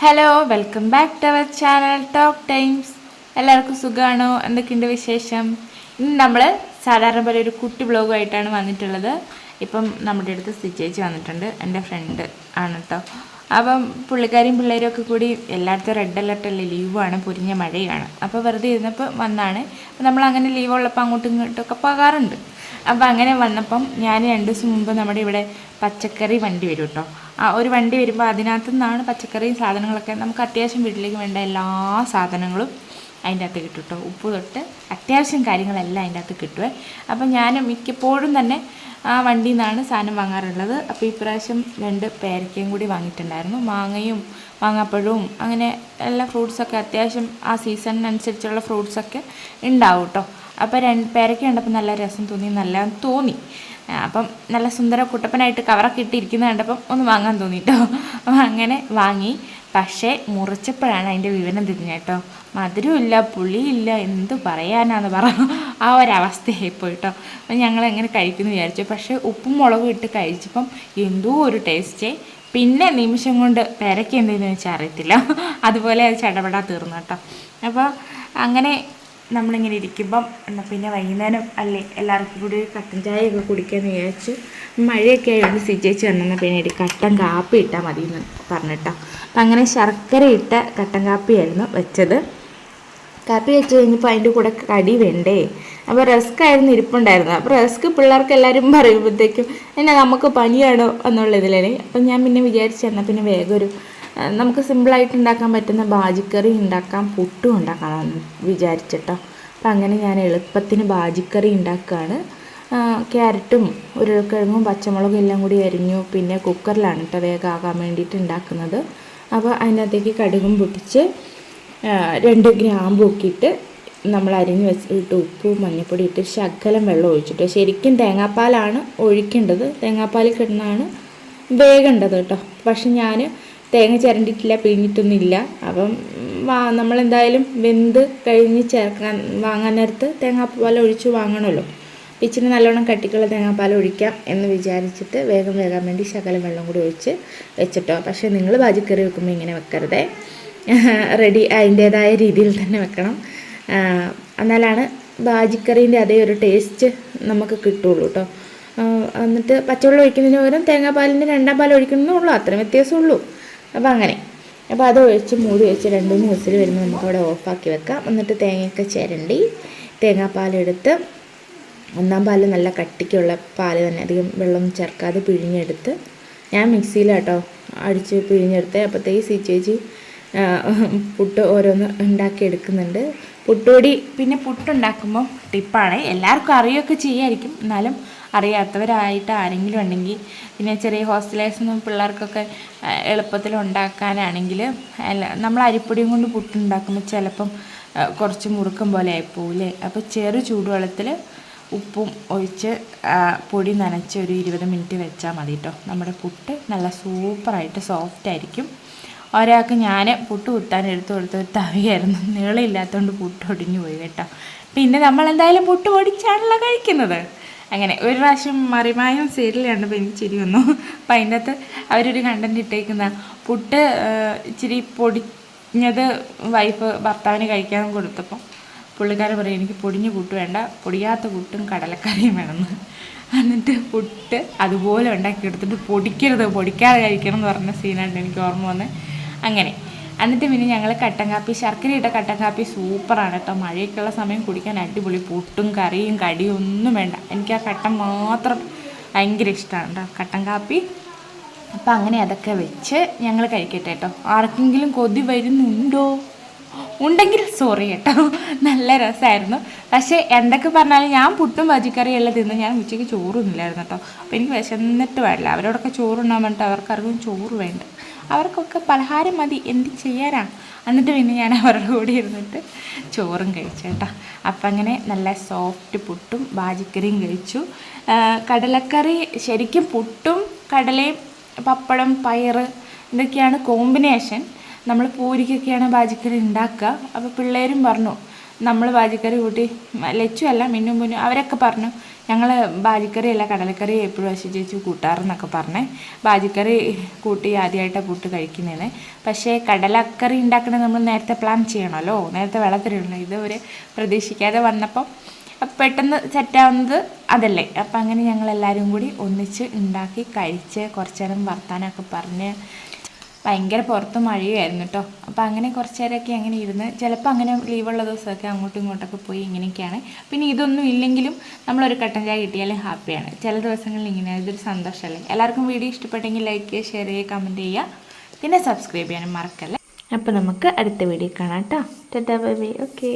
Hello welcome back to our channel Talk Times എല്ലാവർക്കും സുഖമാണോ എന്തൊക്കെയുണ്ട് വിശേഷം? ഇന്ന് നമ്മൾ സാധാരണ പോലെ ഒരു കുട്ടി ബ്ലോഗുമായിട്ടാണ് വന്നിട്ടുള്ളത്. ഇപ്പം നമ്മുടെ അടുത്ത് സ്റ്റിച്ചേച്ച് വന്നിട്ടുണ്ട്. എന്റെ ഫ്രണ്ട് ആണ് കേട്ടോ അപ്പം പുള്ളിക്കാരും പിള്ളേരും ഒക്കെ കൂടി എല്ലായിടത്തും റെഡ് അലർട്ടല്ലേ ലീവാണ് പൊരിഞ്ഞ മഴയാണ്. അപ്പോൾ വെറുതെ ഇരുന്നപ്പോൾ വന്നാണ്. നമ്മൾ അങ്ങനെ ലീവുള്ളപ്പോൾ അങ്ങോട്ടും ഇങ്ങോട്ടൊക്കെ പോകാറുണ്ട്. അപ്പോൾ അങ്ങനെ വന്നപ്പം ഞാൻ രണ്ട് ദിവസം മുമ്പ് നമ്മുടെ ഇവിടെ പച്ചക്കറി വണ്ടി വരും കേട്ടോ ആ ഒരു വണ്ടി വരുമ്പോൾ അതിനകത്തു നിന്നാണ് പച്ചക്കറിയും സാധനങ്ങളൊക്കെ നമുക്ക് അത്യാവശ്യം വീട്ടിലേക്ക് വേണ്ട എല്ലാ സാധനങ്ങളും അതിന്റെ അകത്ത് കിട്ടും കേട്ടോ ഉപ്പ് തൊട്ട് അത്യാവശ്യം കാര്യങ്ങളെല്ലാം അതിന്റെ അകത്ത് കിട്ടുമേ അപ്പം ഞാൻ മിക്കപ്പോഴും തന്നെ ആ വണ്ടിയിൽ നിന്നാണ് സാധനം വാങ്ങാറുള്ളത്. അപ്പോൾ ഇപ്രാവശ്യം രണ്ട് പേരക്കയും കൂടി വാങ്ങിയിട്ടുണ്ടായിരുന്നു. മാങ്ങയും മാങ്ങാപ്പഴവും അങ്ങനെ എല്ലാ ഫ്രൂട്ട്സൊക്കെ അത്യാവശ്യം ആ സീസണിനനുസരിച്ചുള്ള ഫ്രൂട്ട്സൊക്കെ ഉണ്ടാവും കേട്ടോ അപ്പോൾ രണ്ട് പേരൊക്കെ കണ്ടപ്പോൾ നല്ല രസം തോന്നി നല്ല തോന്നി. അപ്പം നല്ല സുന്ദര കുട്ടപ്പനായിട്ട് കവറൊക്കെ ഇട്ടിരിക്കുന്നത് കണ്ടപ്പം ഒന്ന് വാങ്ങാൻ തോന്നി കേട്ടോ അപ്പം അങ്ങനെ വാങ്ങി. പക്ഷേ മുറിച്ചപ്പോഴാണ് അതിന്റെ വിവരം തിരിഞ്ഞ കേട്ടോ. മധുരമില്ല പുളിയില്ല എന്ത് പറയാനാന്ന് പറഞ്ഞു ആ ഒരവസ്ഥയായിപ്പോയി കേട്ടോ. അപ്പം ഞങ്ങൾ എങ്ങനെ കഴിക്കുന്നു വിചാരിച്ചു. പക്ഷേ ഉപ്പും മുളകും ഇട്ട് കഴിച്ചപ്പം എന്തോ ഒരു ടേസ്റ്റേ. പിന്നെ നിമിഷം കൊണ്ട് പെരക്ക് എന്തെന്ന് വെച്ചാൽ അറിയത്തില്ല. അതുപോലെ അത് ചടപടാ തീർന്നു കേട്ടോ. അപ്പോൾ അങ്ങനെ നമ്മളിങ്ങനെ ഇരിക്കുമ്പം എന്നാൽ പിന്നെ വൈകുന്നേരം അല്ലേ എല്ലാവർക്കും കൂടി ഒരു കട്ടൻ ചായയൊക്കെ കുടിക്കാമെന്ന് വിചാരിച്ചു മഴയൊക്കെ ആയതുകൊണ്ട് സിജേച്ച് വന്നാൽ പിന്നെ ഒരു കട്ടൻ കാപ്പി ഇട്ടാൽ മതി എന്ന് പറഞ്ഞിട്ടോ. അപ്പം അങ്ങനെ ശർക്കര ഇട്ട കട്ടൻ കാപ്പിയായിരുന്നു വെച്ചത്. കാപ്പി വെച്ച് കഴിഞ്ഞപ്പോൾ അതിന്റെ കൂടെ കടി വേണ്ടേ? അപ്പോൾ റസ്ക് ആയിരുന്നു ഇരിപ്പുണ്ടായിരുന്നു അപ്പോൾ റസ്ക് പിള്ളേർക്ക് എല്ലാവരും പറയുമ്പോഴത്തേക്കും എന്നാ നമുക്ക് പനിയാണോ എന്നുള്ള ഇതിലേ അപ്പം ഞാൻ പിന്നെ വിചാരിച്ചു എന്നാൽ പിന്നെ വേഗം ഒരു നമുക്ക് സിമ്പിളായിട്ട് ഉണ്ടാക്കാൻ പറ്റുന്ന ബാജിക്കറി ഉണ്ടാക്കാം പുട്ടും ഉണ്ടാക്കാമെന്ന് വിചാരിച്ചിട്ടോ. അപ്പം അങ്ങനെ ഞാൻ എളുപ്പത്തിന് ബാജിക്കറി ഉണ്ടാക്കുകയാണ്. ക്യാരറ്റും ഉരുളക്കിഴങ്ങും പച്ചമുളകും എല്ലാം കൂടി അരിഞ്ഞു പിന്നെ കുക്കറിലാണ് കേട്ടോ വേഗം ആകാൻ വേണ്ടിയിട്ട് ഉണ്ടാക്കുന്നത്. അപ്പോൾ അതിനകത്തേക്ക് കടുകും പൊട്ടിച്ച് രണ്ട് ഗ്രാം ഒക്കെ നമ്മൾ അരിഞ്ഞ് വെച്ചിട്ട് ഉപ്പും മഞ്ഞൾപ്പൊടി ഇട്ട് ശകലം വെള്ളം ഒഴിച്ചിട്ട് ശരിക്കും തേങ്ങാപ്പാലാണ് ഒഴിക്കേണ്ടത്. തേങ്ങാപ്പാൽ കിടന്നാണ് വേഗേണ്ടത് കേട്ടോ. പക്ഷെ ഞാൻ തേങ്ങ ചിരണ്ടിട്ടില്ല പിഴിഞ്ഞിട്ടൊന്നുമില്ല. അപ്പം വാ നമ്മളെന്തായാലും വെന്ത് കഴിഞ്ഞ് ചേർക്കാൻ വാങ്ങാൻ നേരത്ത് തേങ്ങാപ്പാൽ ഒഴിച്ച് വാങ്ങണമല്ലോ. ഇച്ചിരി നല്ലോണം കട്ടിക്കുള്ള തേങ്ങാപ്പാൽ ഒഴിക്കാം എന്ന് വിചാരിച്ചിട്ട് വേഗം വേകാൻ വേണ്ടി ശകലം വെള്ളം കൂടി ഒഴിച്ച് വെച്ചിട്ടോ. പക്ഷേ നിങ്ങൾ ബാജിക്കറി വെക്കുമ്പോൾ ഇങ്ങനെ വെക്കരുതേ. റെഡി അതിന്റേതായ രീതിയിൽ തന്നെ വെക്കണം. എന്നാലാണ് ബാജിക്കറീന്റെ അതേ ഒരു ടേസ്റ്റ് നമുക്ക് കിട്ടുള്ളൂ കേട്ടോ എന്നിട്ട് പച്ചവെള്ളം ഒഴിക്കുന്നതിന് പകരം തേങ്ങാപ്പാലിന്റെ രണ്ടാം പാൽ ഒഴിക്കുന്നതുള്ളൂ അത്രയും വ്യത്യാസമുള്ളൂ. അപ്പോൾ അങ്ങനെ. അപ്പോൾ അത് ഒഴിച്ച് മൂടി ഒഴിച്ച് രണ്ട് മൂന്ന് വിസിൽ വരുമ്പോൾ നമുക്കവിടെ ഓഫാക്കി വെക്കാം. എന്നിട്ട് തേങ്ങയൊക്കെ ചിരണ്ടി തേങ്ങാപ്പാലെടുത്ത് ഒന്നാം പാൽ നല്ല കട്ടിക്കുള്ള പാൽ തന്നെ അധികം വെള്ളം ചേർക്കാതെ പിഴിഞ്ഞെടുത്ത് ഞാൻ മിക്സിയിലാട്ടോ അടിച്ച് പിഴിഞ്ഞെടുത്ത്. അപ്പോഴത്തേക്ക് സി ചേച്ചി പുട്ട് ഓരോന്ന് ഉണ്ടാക്കിയെടുക്കുന്നുണ്ട് പുട്ടുപൊടി പിന്നെ പുട്ടുണ്ടാക്കുമ്പോൾ ടിപ്പാണ്. എല്ലാവർക്കും അറിയുകയൊക്കെ ചെയ്യായിരിക്കും. എന്നാലും അറിയാത്തവരായിട്ട് ആരെങ്കിലും ഉണ്ടെങ്കിൽ പിന്നെ ചെറിയ ഹോസ്റ്റലേഴ്സിനും പിള്ളേർക്കൊക്കെ എളുപ്പത്തിൽ ഉണ്ടാക്കാനാണെങ്കിൽ നമ്മൾ അരിപ്പൊടിയും കൊണ്ട് പുട്ടുണ്ടാക്കുമ്പോൾ ചിലപ്പം കുറച്ച് മുറുക്കം പോലെ ആയിപ്പോവില്ലേ അപ്പോൾ ചെറു ചൂടുവെള്ളത്തിൽ ഉപ്പും ഒഴിച്ച് പൊടി നനച്ച് ഒരു ഇരുപത് മിനിറ്റ് വെച്ചാൽ മതി കേട്ടോ. നമ്മുടെ പുട്ട് നല്ല സൂപ്പറായിട്ട് സോഫ്റ്റ് ആയിരിക്കും ഒരാൾക്ക് ഞാൻ പുട്ട് കുത്താൻ എടുത്തു കൊടുത്ത ഒരു തവിയായിരുന്നു. നീളമില്ലാത്തതുകൊണ്ട് പുട്ട് ഒടിഞ്ഞു പോയി കേട്ടോ. പിന്നെ നമ്മൾ എന്തായാലും പുട്ട് പൊടിച്ചാണല്ലോ കഴിക്കുന്നത്. അങ്ങനെ ഒരു പ്രാവശ്യം മറിമായും സീരിയൽ കണ്ടപ്പോൾ എനിക്ക് ചിരി വന്നു. അപ്പം അതിന്റെ അകത്ത് അവരൊരു കണ്ടന്റ് ഇട്ടേക്കുന്ന പുട്ട് ഇച്ചിരി പൊടിഞ്ഞത് വൈഫ് ഭർത്താവിന് കഴിക്കാൻ കൊടുത്തപ്പോൾ പുള്ളിക്കാരൻ പറയും എനിക്ക് പൊടിഞ്ഞ പുട്ട് വേണ്ട പൊടിയാത്ത പുട്ടും കടലക്കറിയും വേണമെന്ന് എന്നിട്ട് പുട്ട് അതുപോലെ ഉണ്ടാക്കിയെടുത്തിട്ട് പൊടിക്കരുത് പൊടിക്കാതെ കഴിക്കണം എന്ന് പറഞ്ഞ സീനായിട്ട് എനിക്ക് ഓർമ്മ വന്ന്. അങ്ങനെ. എന്നിട്ട് പിന്നെ ഞങ്ങൾ കട്ടൻ കാപ്പി ശർക്കര ഇട്ട കട്ടൻ കാപ്പി സൂപ്പറാണ് കേട്ടോ. മഴയൊക്കെയുള്ള സമയം കുടിക്കാൻ അടിപൊളി പുട്ടും കറിയും കടിയും ഒന്നും വേണ്ട. എനിക്ക് ആ കട്ടൻ മാത്രം ഭയങ്കര ഇഷ്ടമാണ് കേട്ടോ. കട്ടൻ കാപ്പി. അപ്പം അങ്ങനെ അതൊക്കെ വെച്ച് ഞങ്ങൾ കഴിക്കട്ടെ കേട്ടോ. ആർക്കെങ്കിലും കൊതി വരുന്നുണ്ടോ? ഉണ്ടെങ്കിൽ സോറി കേട്ടോ. നല്ല രസമായിരുന്നു പക്ഷേ എന്തൊക്കെ പറഞ്ഞാലും ഞാൻ പുട്ടും എല്ലാം തിന്ന് ഞാൻ ഉച്ചയ്ക്ക് ചോറൊന്നുമില്ലായിരുന്നു കേട്ടോ. അപ്പോൾ എനിക്ക് വിശന്നിട്ട് പാടില്ല. അവരോടൊക്കെ ചോറുണ്ടാൻ വേണ്ടിയിട്ട് അവർക്കറിയും ചോറ് വേണ്ട. അവർക്കൊക്കെ പലഹാരം മതി എന്ത് ചെയ്യാനാ? എന്നിട്ട് പിന്നെ ഞാൻ അവരുടെ കൂടെ ഇരുന്നിട്ട് ചോറും കഴിച്ചു കേട്ടോ. അപ്പം അങ്ങനെ നല്ല സോഫ്റ്റ് പുട്ടും ബാജിക്കറിയും കഴിച്ചു. കടലക്കറി ശരിക്കും പുട്ടും കടലയും പപ്പടം പയറ് ഇതൊക്കെയാണ് കോമ്പിനേഷൻ നമ്മൾ പൂരിക്കൊക്കെയാണ് ബാജിക്കറി ഉണ്ടാക്കുക. അപ്പോൾ പിള്ളേരും പറഞ്ഞു നമ്മൾ ബാജിക്കറി കൂട്ടി ലച്ചു അല്ല മിന്നും മുന്നും അവരൊക്കെ പറഞ്ഞു ഞങ്ങൾ ബാജിക്കറി അല്ല കടലക്കറി എപ്പോഴും ചേച്ചി കൂട്ടാറെന്നൊക്കെ പറഞ്ഞേ ബാജിക്കറി കൂട്ടി ആദ്യമായിട്ടാണ് കൂട്ട് കഴിക്കുന്നതെന്ന് പക്ഷേ കടലക്കറി ഉണ്ടാക്കണത് നമ്മൾ നേരത്തെ പ്ലാൻ ചെയ്യണമല്ലോ നേരത്തെ വെള്ളത്തിലിടണം. ഇത് ഒരു പ്രതീക്ഷിക്കാതെ വന്നപ്പം പെട്ടെന്ന് സെറ്റാവുന്നത് അതല്ലേ. അപ്പം അങ്ങനെ ഞങ്ങൾ എല്ലാവരും കൂടി ഒന്നിച്ച് ഉണ്ടാക്കി കഴിച്ച് കുറച്ച് നേരം വർത്താനമൊക്കെ പറഞ്ഞ് ഭയങ്കര പുറത്ത് മഴയായിരുന്നു കേട്ടോ. അപ്പോൾ അങ്ങനെ കുറച്ച് നേരമൊക്കെ അങ്ങനെ ഇരുന്ന് ചിലപ്പോൾ അങ്ങനെ ലീവുള്ള ദിവസമൊക്കെ അങ്ങോട്ടും ഇങ്ങോട്ടൊക്കെ പോയി ഇങ്ങനെയൊക്കെയാണ്. പിന്നെ ഇതൊന്നും ഇല്ലെങ്കിലും നമ്മളൊരു കട്ടൻ ചായ കിട്ടിയാലും ഹാപ്പിയാണ് ചില ദിവസങ്ങളിൽ ഇങ്ങനെ ഇതൊരു സന്തോഷമല്ലേ എല്ലാവർക്കും വീഡിയോ ഇഷ്ടപ്പെട്ടെങ്കിൽ ലൈക്ക് ചെയ്യുക ഷെയർ ചെയ്യുക കമന്റ് ചെയ്യുക. പിന്നെ സബ്സ്ക്രൈബ് ചെയ്യാനും മറക്കല്ലേ? അപ്പോൾ നമുക്ക് അടുത്ത വീഡിയോ കാണാം കേട്ടോ. Tata bye bye. ഓക്കേ